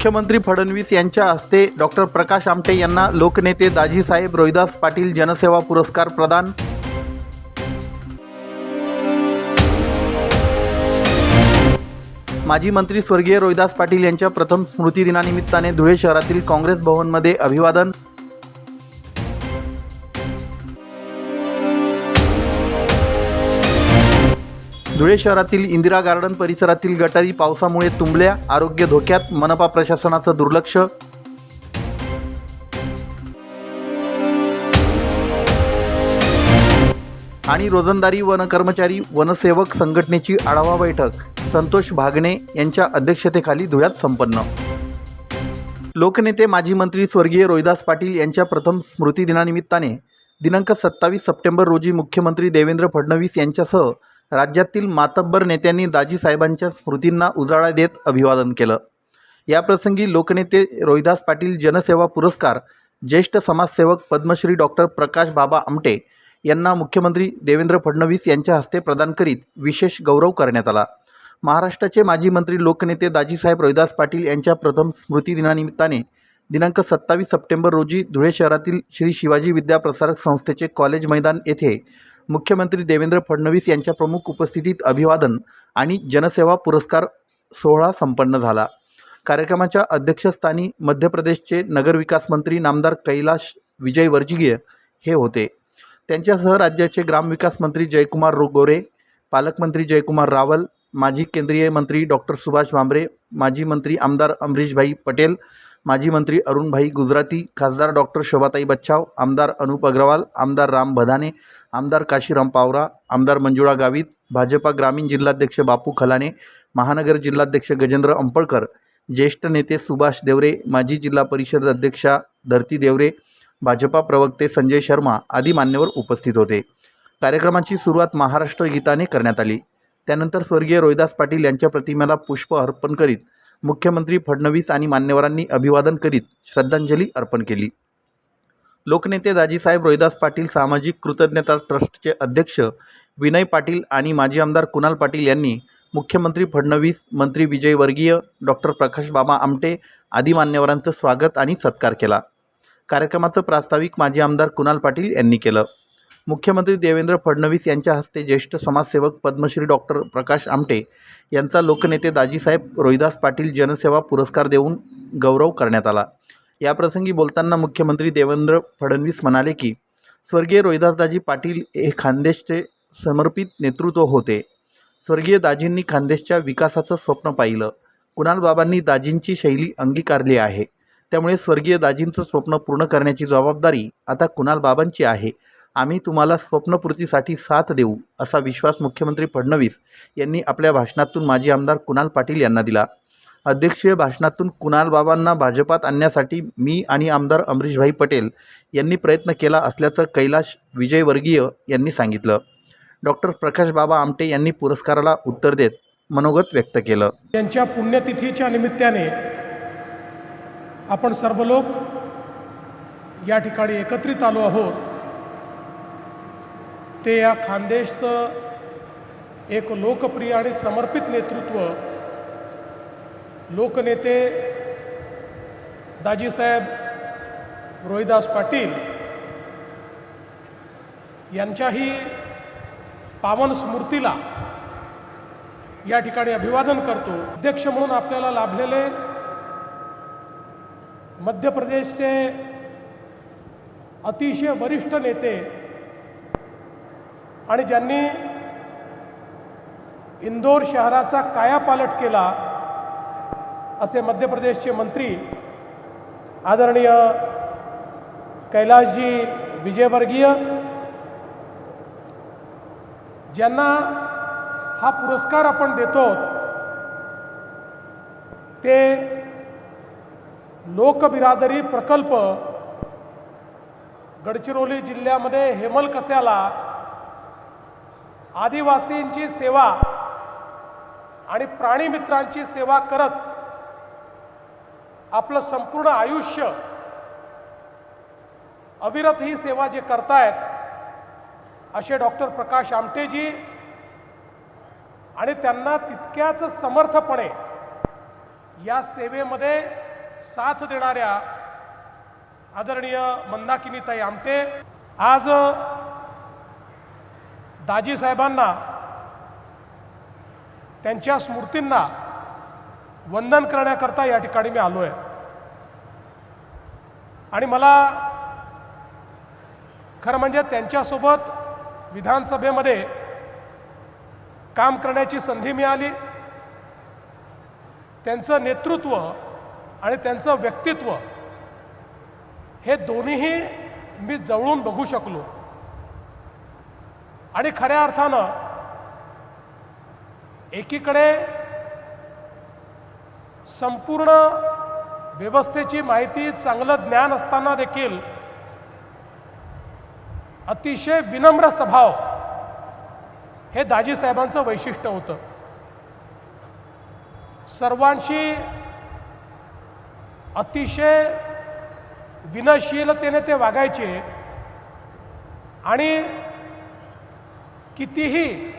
मुख्यमंत्री फडणवीस यांच्या हस्ते डॉक्टर प्रकाश आमटे यांना लोकनेते दाजीसाहेब रोहिदास पाटील जनसेवा पुरस्कार प्रदान. माजी मंत्री स्वर्गीय रोहिदास पाटील यांच्या प्रथम स्मृतिदिनानिमित्ताने धुळे शहरातील काँग्रेस भवनमध्ये अभिवादन. धुळे शहरातील इंदिरा गार्डन परिसरातील गटारी पावसामुळे तुंबल्या. आरोग्य धोक्यात मनपा प्रशासनाचं दुर्लक्ष. आणि रोजंदारी वन कर्मचारी वनसेवक संघटनेची आढावा बैठक. संतोष भागणे यांच्या अध्यक्षतेखाली धुळ्यात संपन्न. लोकनेते माजी मंत्री स्वर्गीय रोहिदास पाटील यांच्या प्रथम स्मृतिदिनानिमित्ताने दिनांक सत्तावीस सप्टेंबर रोजी मुख्यमंत्री देवेंद्र फडणवीस यांच्यासह राज्यातील मातब्बर नेत्यांनी दाजीसाहेबांच्या स्मृतींना उजाळा देत अभिवादन केलं. याप्रसंगी लोकनेते रोहिदास पाटील जनसेवा पुरस्कार ज्येष्ठ समाजसेवक पद्मश्री डॉक्टर प्रकाश बाबा आमटे यांना मुख्यमंत्री देवेंद्र फडणवीस यांच्या हस्ते प्रदान करीत विशेष गौरव करण्यात आला. महाराष्ट्राचे माजी मंत्री लोकनेते दाजीसाहेब रोहिदास पाटील यांच्या प्रथम स्मृतीदिनानिमित्ताने दिनांक सत्तावीस सप्टेंबर रोजी धुळे शहरातील श्री शिवाजी विद्याप्रसारक संस्थेचे कॉलेज मैदान येथे मुख्यमंत्री देवेंद्र फडणवीस यांच्या प्रमुख उपस्थितीत अभिवादन आणि जनसेवा पुरस्कार सोहळा संपन्न झाला. कार्यक्रमाच्या अध्यक्षस्थानी मध्य प्रदेशचे नगरविकास मंत्री नामदार कैलाश विजय वर्जिगीय हे होते. त्यांच्यासह राज्याचे ग्रामविकास मंत्री जयकुमार रोगोरे पालकमंत्री जयकुमार रावल माजी केंद्रीय मंत्री डॉक्टर सुभाष भामरे माजी मंत्री आमदार अमरीशभाई पटेल माजी मंत्री अरुणभाई गुजराती खासदार डॉक्टर शोभाताई बच्चाव आमदार अनुप अग्रवाल आमदार राम भदाने आमदार काशीराम पावरा आमदार मंजुळा गावित भाजपा ग्रामीण जिल्हाध्यक्ष बापू खलाने महानगर जिल्हाध्यक्ष गजेंद्र अंपळकर ज्येष्ठ नेते सुभाष देवरे माजी जिल्हा परिषद अध्यक्षा धरती देवरे भाजपा प्रवक्ते संजय शर्मा आदी मान्यवर उपस्थित होते. कार्यक्रमाची सुरुवात महाराष्ट्र गीताने करण्यात आली. त्यानंतर स्वर्गीय रोहिदास पाटील यांच्या प्रतिमेला पुष्प अर्पण करीत मुख्यमंत्री फडणवीस आणि मान्यवरांनी अभिवादन करीत श्रद्धांजली अर्पण केली. लोकनेते दाजीसाहेब रोहिदास पाटील सामाजिक कृतज्ञता ट्रस्टचे अध्यक्ष विनय पाटील आणि माजी आमदार कुणाल पाटील यांनी मुख्यमंत्री फडणवीस मंत्री विजय वर्गीय डॉक्टर प्रकाश बाबा आमटे आदी मान्यवरांचं स्वागत आणि सत्कार केला. कार्यक्रमाचं प्रास्ताविक माजी आमदार कुणाल पाटील यांनी केलं. मुख्यमंत्री देवेंद्र फडणवीस यांच्या हस्ते ज्येष्ठ समाजसेवक पद्मश्री डॉक्टर प्रकाश आमटे यांचा लोकनेते दाजीसाहेब रोहिदास पाटील जनसेवा पुरस्कार देऊन गौरव करण्यात आला. याप्रसंगी बोलताना मुख्यमंत्री देवेंद्र फडणवीस म्हणाले की स्वर्गीय रोहिदासदाजी पाटील हे खानदेशचे समर्पित नेतृत्व होते. स्वर्गीय दाजींनी खानदेशच्या विकासाचं स्वप्न पाहिलं. कुणालबाबांनी दाजींची शैली अंगीकारली आहे. त्यामुळे स्वर्गीय दाजींचं स्वप्न पूर्ण करण्याची जबाबदारी आता कुणालबाबांची आहे. आम्ही तुम्हाला स्वप्नपूर्तीसाठी साथ देऊ असा विश्वास मुख्यमंत्री फडणवीस यांनी आपल्या भाषणातून माजी आमदार कुणाल पाटील यांना दिला. अध्यक्षीय भाषणातून कुणालबाबांना भाजपात आणण्यासाठी मी आणि आमदार अमरीशभाई पटेल यांनी प्रयत्न केला असल्याचं कैलाश विजयवर्गीय यांनी सांगितलं. डॉक्टर प्रकाश बाबा आमटे यांनी पुरस्काराला उत्तर देत मनोगत व्यक्त केलं. त्यांच्या पुण्यतिथीच्या निमित्ताने आपण सर्व लोक या ठिकाणी एकत्रित आलो आहोत. ते या खानदेशचं एक लोकप्रिय आणि समर्पित नेतृत्व लोकनेते दाजीसाहेब रोहिदास पाटील यांच्याही पावन स्मृतीला या ठिकाणी अभिवादन करतो. अध्यक्ष म्हणून आपल्याला लाभलेले मध्य प्रदेशचे अतिशय वरिष्ठ नेते आणि ज्यांनी इंदोर शहराचा कायापालट केला असे मध्य प्रदेशचे मंत्री आदरणीय कैलासजी विजयवर्गीय ज्यांना हा पुरस्कार आपण देतो ते लोकबिरादरी प्रकल्प गडचिरोली जिल्ह्यामध्ये हेमलकस्याला आदिवासींची सेवा आणि प्राणीमित्रांची सेवा करत आपलं संपूर्ण आयुष्य अविरत ही सेवा जे करतायत असे डॉक्टर प्रकाश आमटेजी आणि त्यांना तितक्याच समर्थपणे या सेवेमध्ये साथ देणाऱ्या आदरणीय मंदाकिनीताई आमटे आज दाजी साहेबांना त्यांच्या स्मृतींना वंदन करण्याकरता या ठिकाणी मी आलो आहे आणि मला खरं म्हणजे त्यांच्यासोबत विधानसभेमध्ये काम करण्याची संधी मिळाली. त्यांचं नेतृत्व आणि त्यांचं व्यक्तित्व हे दोन्हीही मी जवळून बघू शकलो. आणि खऱ्या अर्थानं एकीकडे संपूर्ण व्यवस्थेची माहिती चांगलं ज्ञान असताना देखील अतिशय विनम्र स्वभाव हे दाजी साहेबांचं वैशिष्ट्य होतं. सर्वांशी अतिशय विनयशीलतेने ते वागायचे आणि कितीही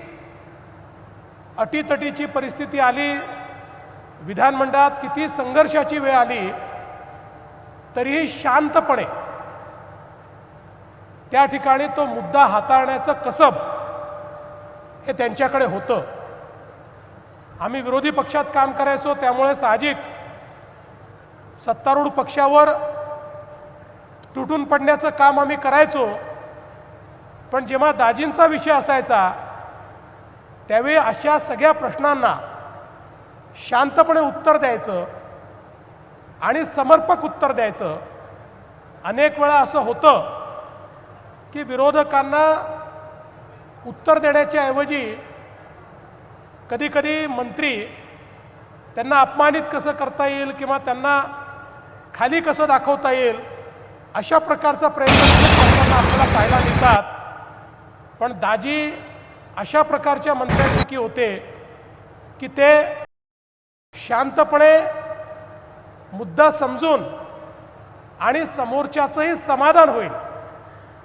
अटीतटीची परिस्थिती आली विधानमंडळात किती संघर्षाची वेळ आली तरीही शांतपणे त्या ठिकाणी तो मुद्दा हाताळण्याचं कसब हे त्यांच्याकडे होतं. आम्ही विरोधी पक्षात काम करायचो त्यामुळे साहजिक सत्तारूढ पक्षावर तुटून पडण्याचं काम आम्ही करायचो. पण जेव्हा दाजींचा विषय असायचा त्यावेळी अशा सगळ्या प्रश्नांना शांतपणे उत्तर द्यायचं आणि समर्पक उत्तर द्यायचं. अनेक वेळा असं होतं की विरोधकांना उत्तर देण्याच्या ऐवजी कधीकधी मंत्री त्यांना अपमानित कसं करता येईल किंवा त्यांना खाली कसं दाखवता येईल अशा प्रकारचा प्रयत्न करताना आपल्याला पाहायला मिळतात. पण दाजी अशा प्रकारच्या मंत्र्यांपैकी होते की ते शांतपणे मुद्दा समजून आणि समोरच्याचंही समाधान होईल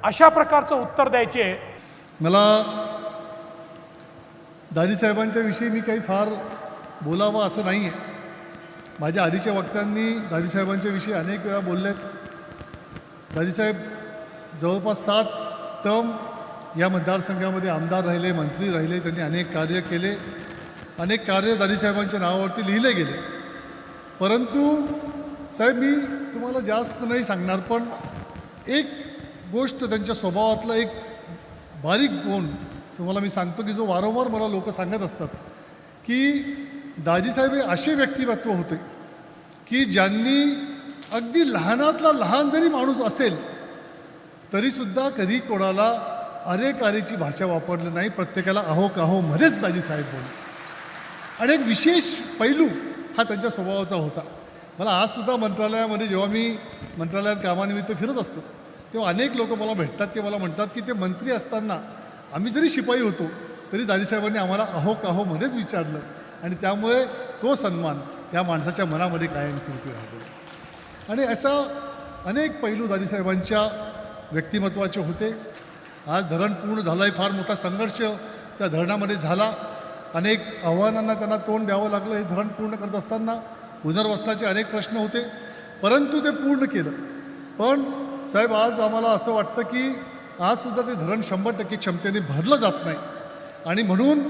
अशा प्रकारचं उत्तर द्यायचे. मला दादीसाहेबांच्या विषयी मी काही फार बोलावं असं नाही आहे माझ्या आधीच्या वक्त्यांनी दादीसाहेबांच्या विषयी अनेक वेळा बोललेत. दाजीसाहेब जवळपास सात टर्म या मतदारसंघामध्ये आमदार राहिले मंत्री राहिले त्यांनी अनेक कार्य केले. अनेक कार्य दादीसाहेबांच्या नावावरती लिहिले गेले. परंतु साहेब मी तुम्हाला जास्त नाही सांगणार पण एक गोष्ट त्यांच्या स्वभावातला एक बारीक गुण तुम्हाला मी सांगतो की जो वारंवार मला लोक सांगत असतात की दाजीसाहेब हे असे व्यक्तिमत्व होते की ज्यांनी अगदी लहानातला लहान जरी माणूस असेल तरीसुद्धा कधी कोणाला अरे कारेची भाषा वापरली नाही प्रत्येकाला अहो काहो मध्येच दाजी साहेब बोलले. आणि एक विशेष पैलू हा त्यांच्या स्वभावाचा होता. मला आजसुद्धा मंत्रालयामध्ये जेव्हा मी मंत्रालयात कामानिमित्त फिरत असतो तेव्हा अनेक लोक मला भेटतात ते मला म्हणतात की ते मंत्री असताना आम्ही जरी शिपाई होतो तरी दादीसाहेबांनी आम्हाला अहो काहो मध्येच विचारलं आणि त्यामुळे तो सन्मान त्या माणसाच्या मनामध्ये कायमस्वरूपी राहिला. आणि असा अनेक पैलू दादीसाहेबांच्या व्यक्तिमत्वाचे होते. आज धरण पूर्ण झालं आहे फार मोठा संघर्ष त्या धरणामध्ये झाला. अनेक आव्हानांना त्यांना तोंड द्यावं लागलं हे धरण पूर्ण करत असताना पुनर्वसनाचे अनेक प्रश्न होते. परंतु ते पूर्ण केलं. पण साहेब आज आम्हाला असं वाटतं की आजसुद्धा ते धरण शंभर टक्के क्षमतेने भरलं जात नाही. आणि म्हणून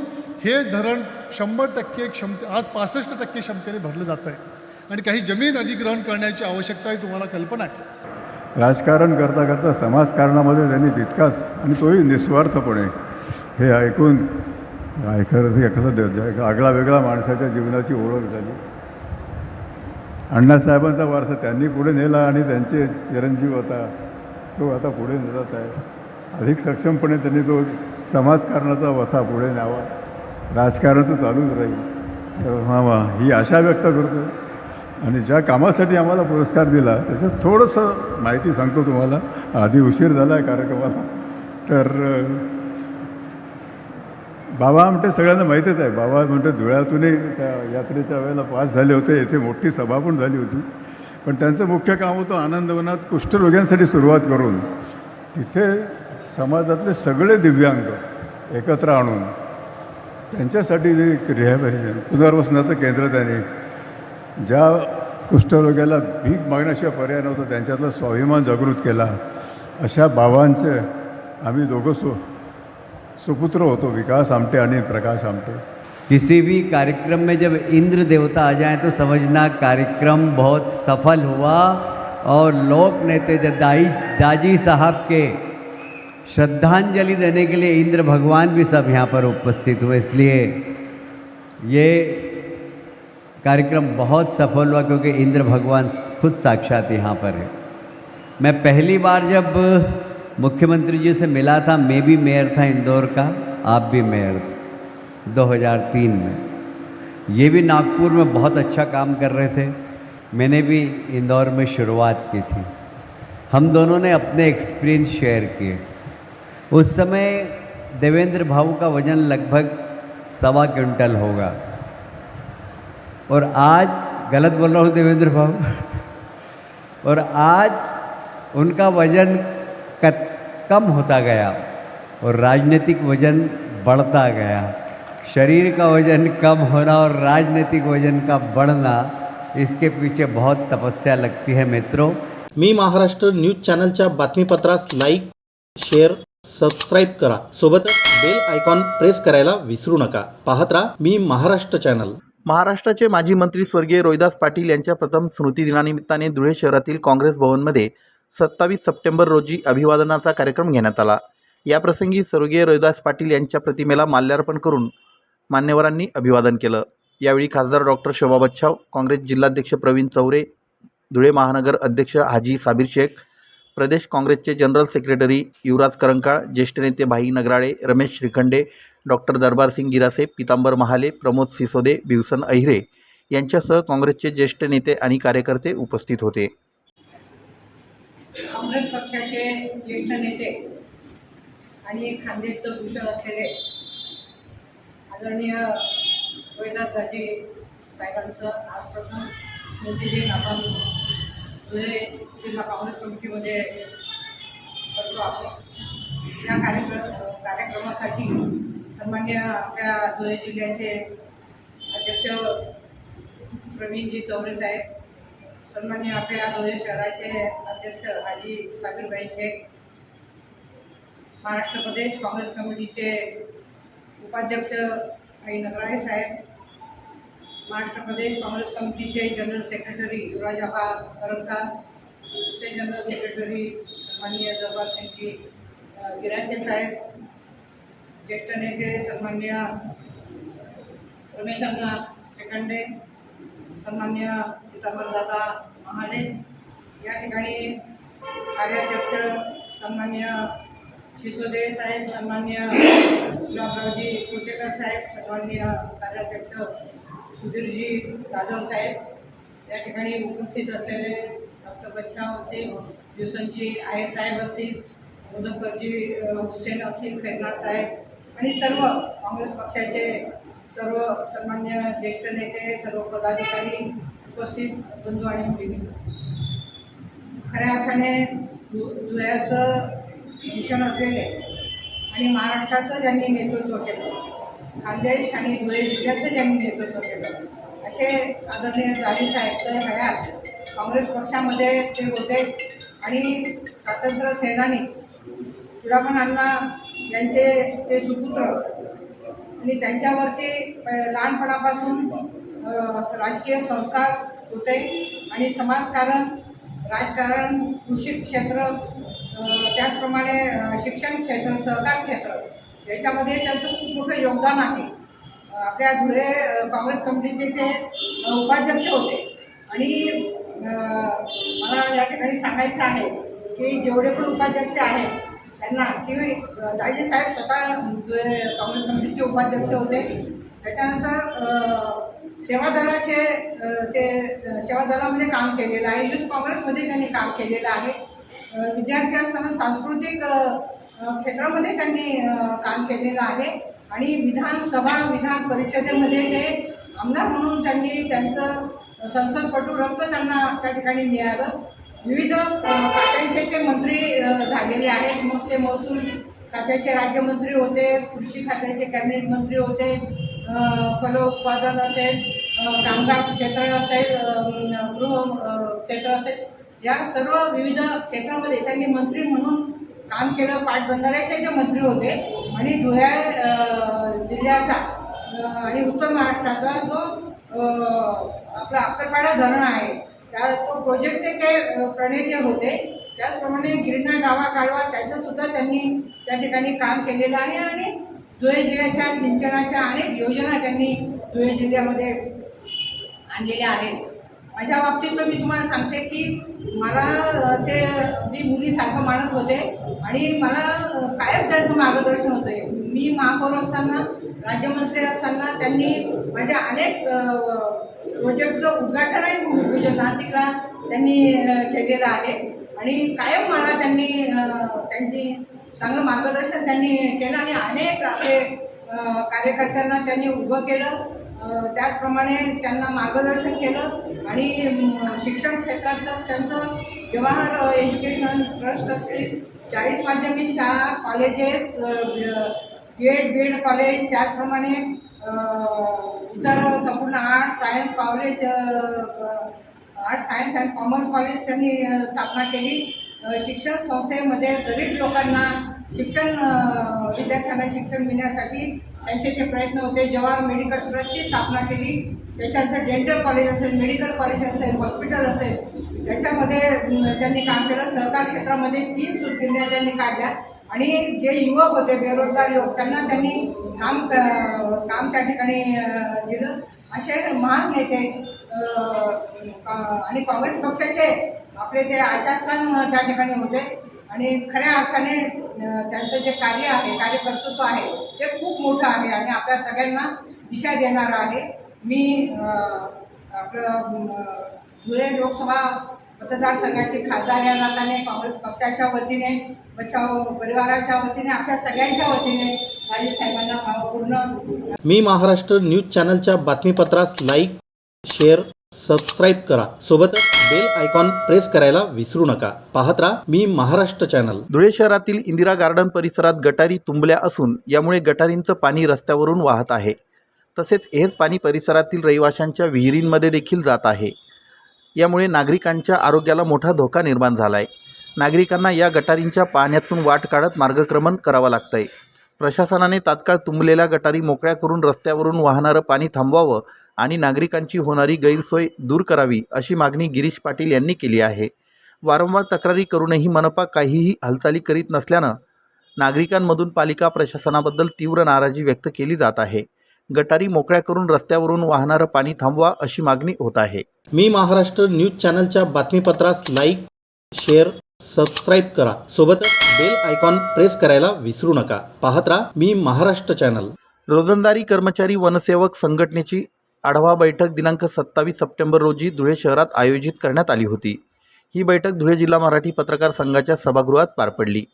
हे धरण शंभर टक्के क्षमते आज पासष्ट टक्के क्षमतेने भरलं जात आहे आणि काही जमीन अधिग्रहण करण्याची आवश्यकता ही तुम्हाला कल्पना आहे. राजकारण करता करता समाजकारणामध्ये त्यांनी तितकाच आणि तोही निस्वार्थपणे. हे ऐकून ऐकत कसं आगळा वेगळा माणसाच्या जीवनाची ओळख झाली. अण्णासाहेबांचा वारसा त्यांनी पुढे नेला आणि त्यांचे चिरंजीव होता तो आता पुढे नेत आहे. अधिक सक्षमपणे त्यांनी तो समाजकारणाचा वसा पुढे न्यावा. राजकारण तर चालूच राहील. तर हा वा ही आशा व्यक्त करतो. आणि ज्या कामासाठी आम्हाला पुरस्कार दिला त्याचं थोडंसं माहिती सांगतो तुम्हाला. आधी उशीर झाला आहे कार्यक्रमाला. तर बाबा आमटे सगळ्यांना माहीतच आहे. बाबा म्हणते धुळ्यातूनही त्या यात्रेच्या वेळेला पास झाले होते. येथे मोठी सभा पण झाली होती. पण त्यांचं मुख्य काम होतं आनंदवनात कुष्ठरोग्यांसाठी सुरुवात करून तिथे समाजातले सगळे दिव्यांग एकत्र आणून त्यांच्यासाठी जे रिहॅबिलिटेशन पुनर्वसनाचं केंद्र त्यांनी ज्या कुष्ठरोग्याला भीक मागण्याशिवाय पर्याय नव्हता त्यांच्यातला स्वाभिमान जागृत केला. अशा बाबांचं आम्ही दोघं सु सुपुत्र होतो विकास आमटे आणि प्रकाश आमटे. किसी भी कार्यक्रम में जब इंद्र देवता आ जाएं तो समझना कार्यक्रम बहुत सफल हुआ और लोक नेते दाई दाजी साहब के श्रद्धांजलि देने के लिए इंद्र भगवान भी सब यहाँ पर उपस्थित हुए। इसलिए ये कार्यक्रम बहुत सफल हुआ क्योंकि इंद्र भगवान खुद साक्षात यहाँ पर है। मैं पहली बार जब मुख्यमंत्री जी से मिला था, मैं भी मेयर था इंदौर का, आप भी मेयर थे 2003 में। ये भी नागपुर में बहुत अच्छा काम कर रहे थे। मैंने भी इंदौर में शुरुआत की थी। हम दोनों ने अपने एक्सपीरियंस शेयर किए। उस समय देवेंद्र भाऊ का वज़न लगभग सवा क्विंटल होगा। और आज गलत बोल रहा हूँ देवेंद्र भाव और आज उनका वजन कम होता गया और राजनीतिक वजन बढ़ता गया। शरीर का वजन कम होना और राजनीतिक वजन का बढ़ना इसके पीछे बहुत तपस्या लगती है मित्रों। मी महाराष्ट्र न्यूज चॅनलच्या बातमीपत्रास लाईक शेअर सबस्क्राईब करा. सोबतच बेल आयकॉन प्रेस करायला विसरू नका. पाहत राहा मी महाराष्ट्र चॅनल. महाराष्ट्राचे माजी मंत्री स्वर्गीय रोहिदास पाटील यांच्या प्रथम स्मृतिदिनानिमित्ताने धुळे शहरातील काँग्रेस भवनमध्ये सत्तावीस सप्टेंबर रोजी अभिवादनाचा कार्यक्रम घेण्यात आला. याप्रसंगी स्वर्गीय रोहिदास पाटील यांच्या प्रतिमेला माल्यार्पण करून मान्यवरांनी अभिवादन केलं. यावेळी खासदार डॉक्टर शोभा बच्छाव काँग्रेस जिल्हाध्यक्ष प्रवीण चौरे धुळे महानगर अध्यक्ष हाजी साबीर शेख प्रदेश काँग्रेसचे जनरल सेक्रेटरी युवराज करंकाळ ज्येष्ठ नेते भाई नगराळे रमेश श्रीखंडे डॉक्टर दरबारसिंग गिरासे पितांबर महाले प्रमोद सिसोदे भिवसन अहिरे यांच्यासह काँग्रेसचे ज्येष्ठ नेते आणि कार्यकर्ते उपस्थित होते. काँग्रेस पक्षाचे ज्येष्ठ नेते आणि खांदेचं भूषण असलेले आदरणीय दाजी साहेबांचं आज प्रथम स्मृतिदिन आपण धुळे जिल्हा काँग्रेस कमिटीमध्ये करतो आपण या कार्यक्रम कार्यक्रमासाठी सन्मान्य आपल्या धुळे जिल्ह्याचे अध्यक्ष प्रवीणजी चौरे साहेब सन्मान्य आपल्या धुळे शहराचे अध्यक्ष हाजी साबीरभाई शेख महाराष्ट्र प्रदेश काँग्रेस कमिटीचे उपाध्यक्ष आई नगराळे साहेब महाराष्ट्र प्रदेश काँग्रेस कमिटीचे जनरल सेक्रेटरी युवराज आबा करंका दुसरे जनरल सेक्रेटरी सन्माननीय दरबार सिंगजी गिरासे साहेब ज्येष्ठ नेते सन्मान्य रमेश अण्णा सेकंडे सन्मान्य पितांबरदादा महाले या ठिकाणी कार्याध्यक्ष सन्मान्य शिसोदे साहेब सन्मान्य गुलाबरावजी कुटेकर साहेब सन्मान्य कार्याध्यक्ष सुधीरजी जाधव साहेब या ठिकाणी उपस्थित असलेले डॉक्टर बच्छाव असतील दिवसांची आय साहेब असतील मुझफ्फरजी हुसेन असतील खैरनाथ साहेब आणि सर्व काँग्रेस पक्षाचे सर्व सन्मान्य ज्येष्ठ नेते सर्व पदाधिकारी उपस्थित बंधू आणि मुली खऱ्या अर्थाने हृदयाचं भूषण असलेले आणि महाराष्ट्राचं ज्यांनी नेतृत्व केलं खानदेश आणि धुळे जिल्ह्याचं ज्यांनी नेतृत्व केलं असे आदरणीय दाजी साहेब तर हयात. काँग्रेस पक्षामध्ये ते होते आणि स्वातंत्र्य सेनानी चुडामण यांचे ते सुपुत्र. आणि त्यांच्यावरती लहानपणापासून राजकीय संस्कार होते. आणि समाजकारण राजकारण कृषी क्षेत्र त्याचप्रमाणे शिक्षण क्षेत्र सहकार क्षेत्र याच्यामध्ये त्यांचं खूप मोठं योगदान आहे. आपल्या धुळे काँग्रेस कमिटीचे ते उपाध्यक्ष होते. आणि मला या ठिकाणी सांगायचं आहे की जेवढे पण उपाध्यक्ष आहेत त्यांना की दाजी साहेब स्वतः काँग्रेस कमिटीचे उपाध्यक्ष होते. त्याच्यानंतर सेवादलाचे ते सेवादलामध्ये म्हणजे काम केलेलं आहे. युथ काँग्रेसमध्ये त्यांनी काम केलेलं आहे. विद्यार्थी असताना सांस्कृतिक क्षेत्रामध्ये त्यांनी काम केलेलं आहे. आणि विधानसभा विधान परिषदेमध्ये ते आमदार म्हणून त्यांनी त्यांचं संसदपटू रक्त त्यांना त्या ठिकाणी मिळालं. विविध खात्यांचे ते मंत्री झालेले आहेत. मग ते महसूल खात्याचे राज्यमंत्री होते कृषी खात्याचे कॅबिनेट मंत्री होते फलोत्पादन असेल कामगार क्षेत्र असेल गृह क्षेत्र असेल. या सर्व विविध क्षेत्रामध्ये त्यांनी मंत्री म्हणून काम केलं. पाटबंधाऱ्याचे जे मंत्री होते आणि धुळ्या जिल्ह्याचा आणि उत्तर महाराष्ट्राचा जो आपला अक्कलपाडा धरण आहे त्या तो प्रोजेक्टचे जे प्रणेते होते त्याचप्रमाणे गिरणा डावा कालवा त्याचं सुद्धा त्यांनी त्या ठिकाणी काम केलेलं आहे आणि धुळे जिल्ह्याच्या सिंचनाच्या अनेक योजना त्यांनी धुळे जिल्ह्यामध्ये आणलेल्या आहेत. माझ्या बाबतीत तर मी तुम्हाला सांगते की मला ते अगदी मुलीसारखं मानत होते आणि मला कायम त्यांचं मार्गदर्शन होते. मी महापौर असताना राज्यमंत्री असताना त्यांनी माझ्या अनेक प्रोजेक्टचं उद्घाटन आणि भूमिपूजन नाशिकला. त्यांनी केलेलं आहे. आणि कायम मला त्यांनी त्यांनी चांगलं मार्गदर्शन त्यांनी केलं आणि अनेक आपले कार्यकर्त्यांना त्यांनी उभं केलं. त्याचप्रमाणे त्यांना मार्गदर्शन केलं आणि शिक्षण क्षेत्रातलं त्यांचं जवाहर एज्युकेशन ट्रस्ट असतील चाळीस माध्यमिक शाळा colleges B Ed B Ed college त्याचप्रमाणे अ, इतर संपूर्ण arts science college art science and commerce college त्यांनी स्थापना केली. शिक्षण संस्थेमध्ये गरीब लोकांना शिक्षण विद्यार्थ्यांना शिक्षण मिळण्यासाठी त्यांचे ते प्रयत्न होते जवाहर मेडिकल ट्रस्टची स्थापना केली. त्याच्यानंतर डेंटल कॉलेज असेल मेडिकल कॉलेज असेल हॉस्पिटल असेल त्याच्यामध्ये त्यांनी काम केलं. सहकार क्षेत्रामध्ये तीन सुटगिरण्या त्यांनी काढल्या. आणि जे युवक होते बेरोजगार युवक त्यांना त्यांनी काम काम त्या ठिकाणी दिलं. असे महान नेते का- आणि काँग्रेस पक्षाचे आपले ते आशास्थान त्या ठिकाणी होते. आणि खऱ्या अर्थाने त्यांचं जे कार्य आहे कार्यकर्तृत्व आहे ते खूप मोठं आहे आणि आपल्या सगळ्यांना दिशा देणारं आहे. मी आपलं धुळे लोकसभा मतदारसंघाचे खासदार या नात्याने काँग्रेस पक्षाच्या वतीने बचाव परिवाराच्या वतीने आपल्या सगळ्यांच्या वतीने राजे साहेबांना भावपूर्ण मी महाराष्ट्र न्यूज चॅनलच्या बातमीपत्रास लाईक शेअर सबस्क्राईब करा. सोबतच बेल आयकॉन प्रेस करायला विसरू नका. पाहत राहा मी महाराष्ट्र चॅनल. धुळे शहरातील इंदिरा गार्डन परिसरात गटारी तुंबल्या असून यामुळे गटारींचं पाणी रस्त्यावरून वाहत आहे. तसेच हेच पाणी परिसरातील रहिवाशांच्या विहिरींमध्ये देखील जात आहे. यामुळे नागरिकांच्या आरोग्याला मोठा धोका निर्माण झाला आहे नागरिकांना या गटारींच्या पाण्यातून वाट काढत मार्गक्रमण करावं लागतं आहे प्रशासनाने तात्काळ तुंबलेल्या गटारी मोकळ्या करून रस्त्यावरून वाहणारं पाणी थांबवावं आणि नागरिकांची होणारी गैरसोय दूर करावी अशी मागणी गिरीश पाटील यांनी केली आहे. वारंवार तक्रारी करूनही मनपा काहीही हालचाली करीत नसल्यानं नागरिकांमधून पालिका प्रशासनाबद्दल तीव्र नाराजी व्यक्त केली जात आहे. गटारी मोकळ्या करून रस्त्यावरून वाहणारं पाणी थांबवा अशी मागणी होत आहे. मी महाराष्ट्र न्यूज चॅनलच्या बातमीपत्रास लाईक शेअर सबस्क्राईब करा. सोबतच बेल आयकॉन प्रेस करायला विसरू नका. पाहत राहा मी महाराष्ट्र चॅनल. रोजंदारी कर्मचारी वनसेवक संघटनेची आढावा बैठक दिनांक सत्तावीस सप्टेंबर रोजी धुळे शहरात आयोजित करण्यात आली होती. ही बैठक धुळे जिल्हा मराठी पत्रकार संघाच्या सभागृहात पार पडली.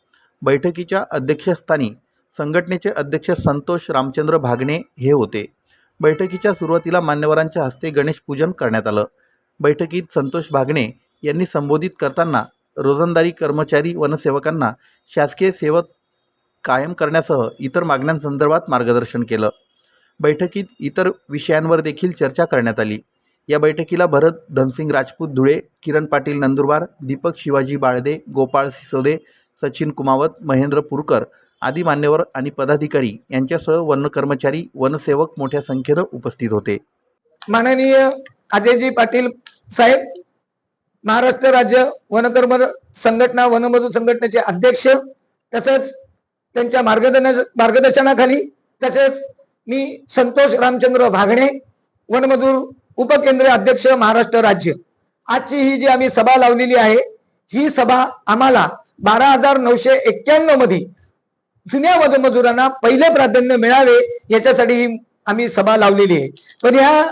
बैठकीच्या अध्यक्षस्थानी संघटनेचे अध्यक्ष संतोष रामचंद्र भागणे हे होते. बैठकीच्या सुरुवातीला मान्यवरांच्या हस्ते गणेश पूजन करण्यात आलं. बैठकीत संतोष भागणे यांनी संबोधित करताना रोजंदारी कर्मचारी वनसेवकांना शासकीय सेवक कायम करण्यासह इतर मागण्यांसंदर्भात मार्गदर्शन केलं. बैठकीत इतर विषयांवर देखील चर्चा करण्यात आली. या बैठकीला भरत धनसिंग राजपूत धुळे किरण पाटील नंदुरबार दीपक शिवाजी बाळदे गोपाळ सिसोदे सचिन कुमावत महेंद्र पुरकर आदी मान्यवर आणि पदाधिकारी यांच्यासह वन कर्मचारी वनसेवक मोठ्या संख्येनं उपस्थित होते. माननीय अजयजी पाटील साहेब महाराष्ट्र राज्य वनकर्म संघटना वनमजूर संघटनेचे अध्यक्ष तसेच त्यांच्या मार्गदर्शन मार्गदर्शनाखाली तसेच मी संतोष रामचंद्र भागणे वनमजूर उपकेंद्रीय अध्यक्ष महाराष्ट्र राज्य. आजची ही जी आम्ही सभा लावलेली आहे ही सभा आम्हाला बारा हजार नऊशे एक्क्याण्णवमध्ये जुन्या वनमजुरांना पहिले प्राधान्य मिळावे याच्यासाठी ही आम्ही सभा लावलेली आहे. पण या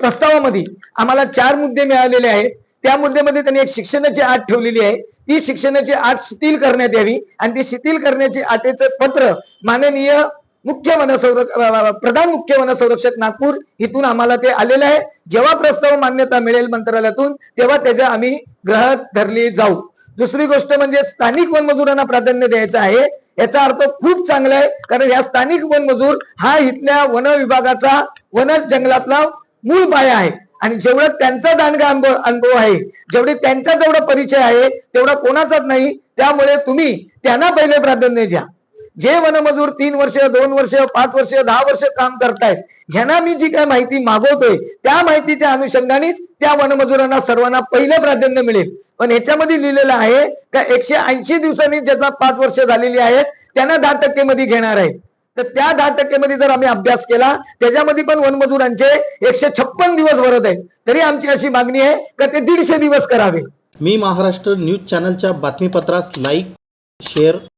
प्रस्तावामध्ये आम्हाला चार मुद्दे मिळालेले आहेत. त्या मुद्द्यामध्ये त्यांनी एक शिक्षणाची आठ ठेवलेली आहे. ती शिक्षणाची आठ शिथिल करण्यात यावी आणि ती शिथिल करण्याची आटेचं पत्र माननीय मुख्य वनसंरक्षक प्रधान मुख्य वनसंरक्षक नागपूर इथून आम्हाला ते आलेलं आहे. जेव्हा प्रस्ताव मान्यता मिळेल मंत्रालयातून तेव्हा त्याच्या आम्ही ग्रहात धरली जाऊ. दुसरी गोष्ट म्हणजे स्थानिक वनमजुरांना प्राधान्य द्यायचं आहे. याचा अर्थ खूप चांगला आहे. कारण या स्थानिक वनमजूर हा इथल्या वन विभागाचा वन जंगलातला मूळ पाया आहे. आणि जेवढं त्यांचा दानगा अनुभव अनुभव आहे जेवढे त्यांचा जेवढा परिचय आहे तेवढा कोणाचाच नाही. त्यामुळे तुम्ही त्यांना पहिले प्राधान्य द्या. जे वनमजूर तीन वर्ष दोन वर्ष पाच वर्ष दहा वर्ष काम करतायत ह्यांना मी जी काय माहिती मागवतोय त्या माहितीच्या अनुषंगानेच त्या वनमजुरांना सर्वांना पहिलं प्राधान्य मिळेल. पण ह्याच्यामध्ये लिहिलेलं आहे का एकशे ऐंशी दिवसांनी ज्याचा पाच वर्ष झालेली आहेत त्यांना दहा टक्केमध्ये घेणार आहे तर त्या दहा टक्के मध्ये जर आम्ही अभ्यास केला त्याच्यामध्ये पण वनमजुरांचे एकशे छप्पन दिवस भरत आहेत. तरी आमची अशी मागणी आहे का ते दीडशे दिवस करावे. मी महाराष्ट्र न्यूज चॅनलच्या बातमीपत्रास लाईक शेअर